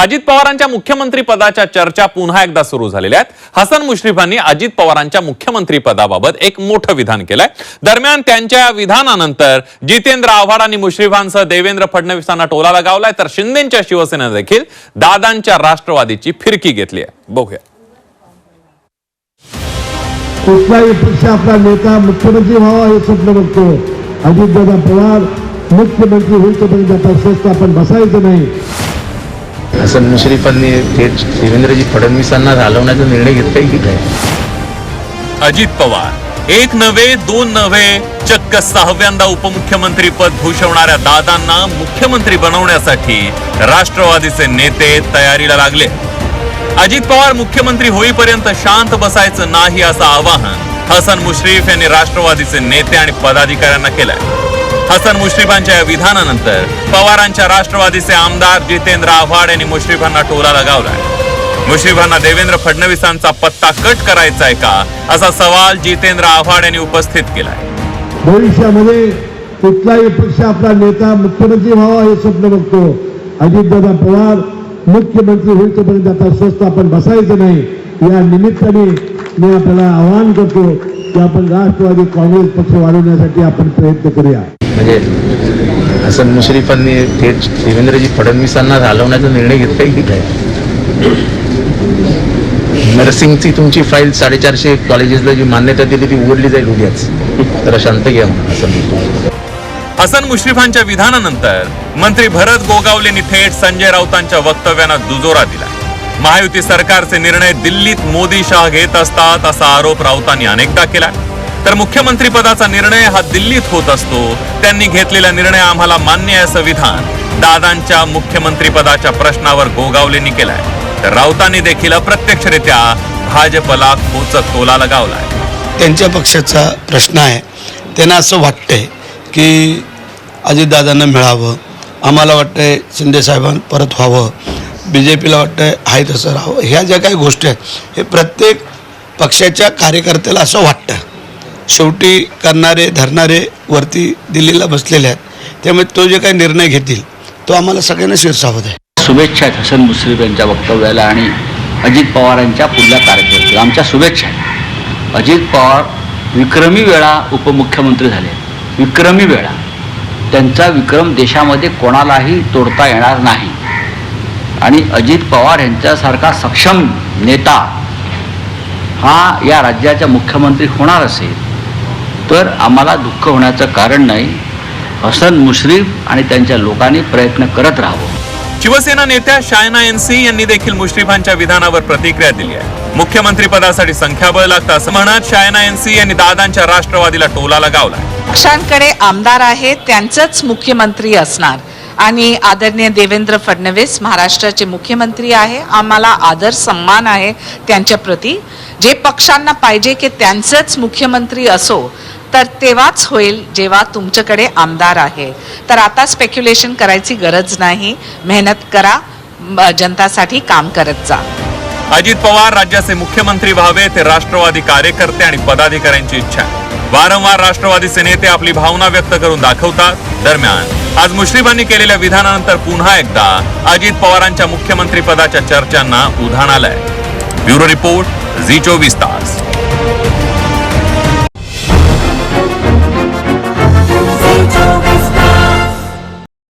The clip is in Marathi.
अजित पवारांच्या मुख्यमंत्री पदाच्या चर्चा पुन्हा एकदा सुरू झालेल्या आहेत. हसन मुश्रीफांनी अजित पवारांच्या मुख्यमंत्री पदाबाबत एक मोठं विधान केलंय. दरम्यान त्यांच्या या विधानानंतर जितेंद्र आव्हाड आणि मुश्रीफांसह देवेंद्र फडणवीसांना टोला लगावलाय तर शिंदेच्या शिवसेनेनं देखील दादांच्या राष्ट्रवादीची फिरकी घेतली आहे. बघूया. कुठलाही पक्ष आपला नेता मुख्यमंत्री व्हावा हे स्वप्न बघतो. अजितदादा पवार मुख्यमंत्री होईल तोपर्यंत आपण बसायचं नाही. हसन मुश्रीफांनी थेट देवेंद्रजी फडणवीसांना घालवण्याचा निर्णय घेतलाय की काय? अजित पवार. एक नव्हे दोन नव्हे चक्क सहाव्यांदा उपमुख्यमंत्री पद भूषवणाऱ्या दादांना मुख्यमंत्री बनवण्यासाठी राष्ट्रवादीचे नेते तयारीला लागले. अजित पवार मुख्यमंत्री होईपर्यंत शांत बसायचं नाही असं आवाहन हसन मुश्रीफ यांनी राष्ट्रवादीचे नेते आणि पदाधिकाऱ्यांना केलंय. हसन मुश्रीफांच्या या विधानानंतर पवारांच्या राष्ट्रवादीचे आमदार जितेंद्र आव्हाड यांनी मुश्रीफांना टोला लगावलाय. मुश्रीफांना देवेंद्र फडणवीसांचा पत्ता कट करायचा आहे का असा सवाल जितेंद्र आव्हाड यांनी उपस्थित केलाय. भविष्यामध्ये कुठलाही पक्ष आपला नेता मुख्यमंत्री व्हावा हे स्वप्न बघतो. अजितदादा पवार मुख्यमंत्री होईल तोपर्यंत आता स्वस्त आपण बसायचं नाही. या निमित्ताने मी आपल्याला आवाहन करतो की आपण राष्ट्रवादी काँग्रेस पक्ष वाढवण्यासाठी आपण प्रयत्न करूया. म्हणजे हसन मुश्रीफांनी थेट देवेंद्रजी फडणवीसांना घालवण्याचा निर्णय घेतला की काय? नर्सिंगची तुमची फाईल साडेचारशे कॉलेजेसला जी मान्यता दिली ती उघडली जाईल उद्याच. तर शांत घ्या हसन हसन मुश्रीफांच्या विधानानंतर मंत्री भरत गोगावलेंनी थेट संजय राऊतांच्या वक्तव्यांना दुजोरा दिला महायुती सरकारचे निर्णय दिल्लीत मोदी शाह घेत असतात असा आरोप राऊतांनी अनेकदा केला तर मुख्यमंत्री पदाचा निर्णय हा दिल्लीत होत असतो. त्यांनी घेतलेला निर्णय आम्हाला मान्य आहे असं विधान दादांच्या मुख्यमंत्री पदाच्या प्रश्नावर गोगावलेंनी केलाय. तर राऊतांनी देखील अप्रत्यक्षरित्या भाजपला कोचक टोला लगावलाय त्यांच्या पक्षाचा प्रश्न आहे. त्यांना असं वाटतंय की अजितदादांना मिळावं. आम्हाला वाटतंय शिंदेसाहेबांना परत व्हावं. बी जे पीला वाटतंय आहे तसं राहावं. ह्या ज्या काही गोष्टी आहेत हे प्रत्येक पक्षाच्या कार्यकर्त्याला असं वाटतं. शेवटी करणारे धरणारे वरती दिल्लीला बसलेले आहेत. त्यामुळे तो जे काही निर्णय घेतील तो आम्हाला सगळ्यांना शिरसावत आहे. शुभेच्छा आहेत हसन मुश्रीफ यांच्या वक्तव्याला आणि अजित पवारांच्या पुढल्या कार्यक्रमाला. आमच्या शुभेच्छा आहेत. अजित पवार विक्रमी वेळा उपमुख्यमंत्री झाले. विक्रमी वेळा. त्यांचा विक्रम देशामध्ये कोणालाही तोडता येणार नाही. आणि अजित पवार यांच्यासारखा सक्षम नेता हा या राज्याचा मुख्यमंत्री होणार असेल तर आम्हाला दुःख होण्याचं कारण नाही. हसन मुश्रीफ आणि त्यांच्या लोकांनी प्रयत्न करत राहावं. शिवसेना नेत्या शायना एनसी यांनी देखील मुश्रीफांच्या विधानावर प्रतिक्रिया दिली आहे. मुख्यमंत्री पदासाठी संख्याबळ लागतं असं म्हणत शायना एनसी यांनी दादांच्या राष्ट्रवादीला टोला लगावला पक्षांकडे आमदार आहेत त्यांचंच मुख्यमंत्री असणार. आणि आदरणीय देवेंद्र फडणवीस महाराष्ट्राचे मुख्यमंत्री आहे आम्हाला आदर सन्मान आहे त्यांच्या प्रती. जे पक्षांना पाहिजे की त्यांचंच मुख्यमंत्री असो तर तेव्हाच होईल जेव्हा तुमच्याकडे आमदार आहे. तर आता स्पेक्युलेशन करायची गरज नाही. मेहनत करा जनतासाठी काम करत जा. अजित पवार राज्याचे मुख्यमंत्री व्हावे ते राष्ट्रवादी कार्यकर्ते आणि पदाधिकाऱ्यांची इच्छा वारंवार राष्ट्रवादीचे नेते आपली भावना व्यक्त करून दाखवतात. दरम्यान आज मुश्रीफांनी केलेल्या विधानानंतर पुन्हा एकदा अजित पवारांच्या मुख्यमंत्री पदाच्या चर्चांना उधाण आलंय. ब्युरो रिपोर्ट झी चोवीस तास.